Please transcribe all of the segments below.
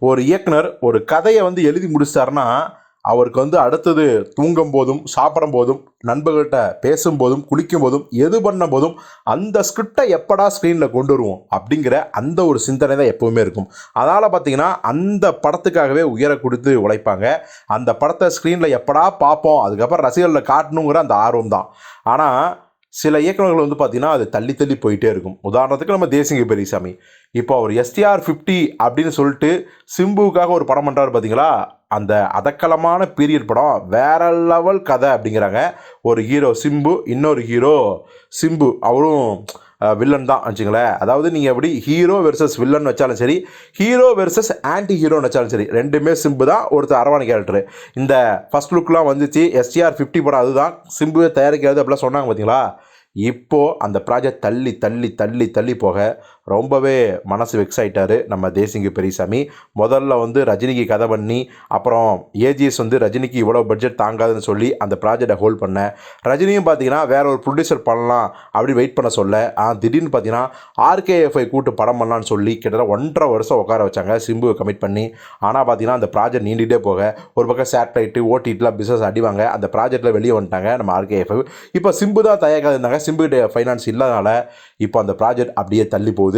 ஒரு இயக்குனர் ஒரு கதையை வந்து எழுதி முடிச்சிட்டாருன்னா அவருக்கு வந்து அடுத்தது தூங்கும் போதும் சாப்பிடும் போதும் நண்பர்கள்கிட்ட பேசும்போதும் குளிக்கும் போதும் எது பண்ண போதும் அந்த ஸ்கிரிப்டை எப்படா ஸ்க்ரீனில் கொண்டு வருவோம் அப்படிங்கிற அந்த ஒரு சிந்தனை தான் எப்போவுமே இருக்கும். அதனால் பார்த்தீங்கன்னா அந்த படத்துக்காகவே உயர கொடுத்து உழைப்பாங்க. அந்த படத்தை ஸ்க்ரீனில் எப்படா பார்ப்போம் அதுக்கப்புறம் ரசிகர்களில் காட்டணுங்கிற அந்த ஆர்வம் தான். ஆனால் சில இயக்குநர்கள் வந்து பார்த்தீங்கன்னா அது தள்ளி தள்ளி போயிட்டே இருக்கும். உதாரணத்துக்கு நம்ம தேசிங்க பெரியசாமி. இப்போ அவர் எஸ்டிஆர் ஃபிஃப்டி அப்படின்னு சொல்லிட்டு சிம்புவுக்காக ஒரு படம் பண்ணுறாரு பார்த்தீங்களா அந்த அதக்கலமான பீரியட் படம் வேற லெவல் கதை அப்படிங்கிறாங்க. ஒரு ஹீரோ சிம்பு இன்னொரு ஹீரோ சிம்பு. அவரும் வில்லன் தான் வச்சுங்களேன். அதாவது நீங்கள் எப்படி ஹீரோ வெர்சஸ் வில்லன் வச்சாலும் சரி ஹீரோ வெர்சஸ் ஆன்டி ஹீரோன்னு வச்சாலும் சரி ரெண்டுமே சிம்பு தான் ஒருத்தர் அரவான கேரக்டர். இந்த ஃபர்ஸ்ட் லுக்லாம் வந்துச்சு. எஸ்டிஆர் ஃபிஃப்டி படம் அதுதான். சிம்புவை தயாரிக்கிறது அப்படிலாம் சொன்னாங்க பார்த்தீங்களா இப்போது அந்த ப்ராஜெக்ட் தள்ளி தள்ளி தள்ளி தள்ளி போக ரொம்பவே மனசு வெக்ஸ் ஆகிட்டாரு நம்ம தேசிங்க பெரியசாமி. முதல்ல வந்து ரஜினிக்கு கதை பண்ணி அப்புறம் ஏஜிஎஸ் வந்து ரஜினிக்கு இவ்வளோ பட்ஜெட் தாங்காதுன்னு சொல்லி அந்த ப்ராஜெக்டை ஹோல்ட் பண்ண. ரஜினியும் பார்த்தீங்கன்னா வேற ஒரு ப்ரொடியூசர் பண்ணலாம் அப்படி வெயிட் பண்ண சொல்ல. திடீர்னு பார்த்தீங்கன்னா ஆர்கேஎஃப்ஐ கூட்டு படம் பண்ணலான்னு சொல்லி கிட்டத்தட்ட ஒன்றரை வருஷம் உட்கார வச்சாங்க. சிம்புவை கமிட் பண்ணி. ஆனால் பார்த்தீங்கன்னா அந்த ப்ராஜெக்ட் நீண்டிகிட்டே போக ஒரு பக்கம் சேட்டலைட்டு ஓடிடிலாம் பிஸ்னஸ் அடிவாங்க. அந்த ப்ராஜெக்ட்டில் வெளியே வந்துட்டாங்க நம்ம ஆர்கேஎஃப் இப்போ சிம்பு தான் தயாராக இருந்தாங்க. சிம்பு ஃபைனான்ஸ் இல்லாதனால இப்போ அந்த ப்ராஜெக்ட் அப்படியே தள்ளி போகுது.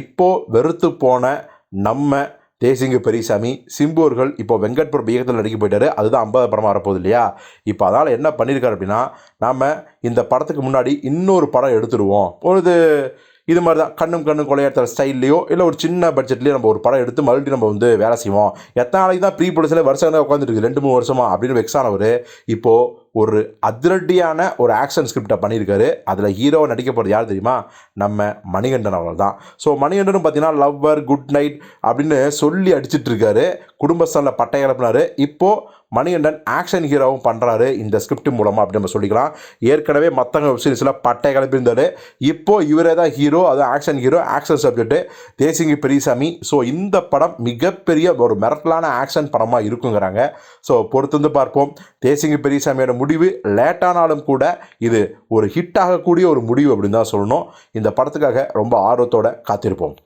இப்போ வெறுத்து போன நம்ம தேசிங்க பெரியசாமி சிம்பு அவர்கள் இப்போ வெங்கட் பிரபு இயக்கத்தில் நடிக்க போயிட்டாரு. அதுதான் ஐம்பது படமாக வரப்போகுது இல்லையா? இப்போ அதனால் என்ன பண்ணியிருக்காரு அப்படின்னா நாம் இந்த படத்துக்கு முன்னாடி இன்னொரு படம் எடுத்துடுவோம். பொழுது இது மாதிரி தான் கண்ணும் கண்ணும் கொலையாடுற ஸ்டைல்லையோ இல்லை ஒரு சின்ன பட்ஜெட்லேயோ நம்ம ஒரு படம் எடுத்து மறுபடியும் நம்ம வந்து வேலை செய்வோம். எத்தனை நாளைக்கு தான் ப்ரீ ப்ரொடியூசரில் வருஷம் தான் உட்காந்துருக்கு ரெண்டு மூணு வருஷமா? அப்படின்னு வெக்ஸ் ஆனவர் இப்போது ஒரு அதிரடியான ஒரு ஆக்ஷன் ஸ்கிரிப்டை பண்ணியிருக்காரு. அதில் ஹீரோவை நடிக்க போகிறது யார் தெரியுமா? நம்ம மணிகண்டன் அவர்கள் தான். ஸோ மணிகண்டனும் பார்த்தீங்கன்னா லவ்வர் குட் நைட் அப்படின்னு சொல்லி அடிச்சிட்டு இருக்காரு. குடும்பஸ்தனில் பட்டை கிளப்பினாரு. இப்போது மணிகண்டன் ஆக்ஷன் ஹீரோவும் பண்ணுறாரு இந்த ஸ்கிரிப்ட் மூலமாக அப்படி நம்ம சொல்லிக்கலாம். ஏற்கனவே மற்றவங்க வெப் சீரிஸில் பட்டை கிளப்பியிருந்தார். இப்போ இவரே தான் ஹீரோ அது action hero action subject Desingh Periyasamy. So இந்த படம் மிகப்பெரிய ஒரு மிரட்டலான ஆக்ஷன் படமாக இருக்குங்கிறாங்க. ஸோ பொறுத்து வந்து பார்ப்போம். தேசிங்கி பெரியசாமியோட முடிவு லேட்டானாலும் கூட இது ஒரு ஹிட் ஆகக்கூடிய ஒரு முடிவு அப்படின்னு தான் சொல்லணும். இந்த படத்துக்காக ரொம்ப ஆர்வத்தோட காத்திருப்போம்.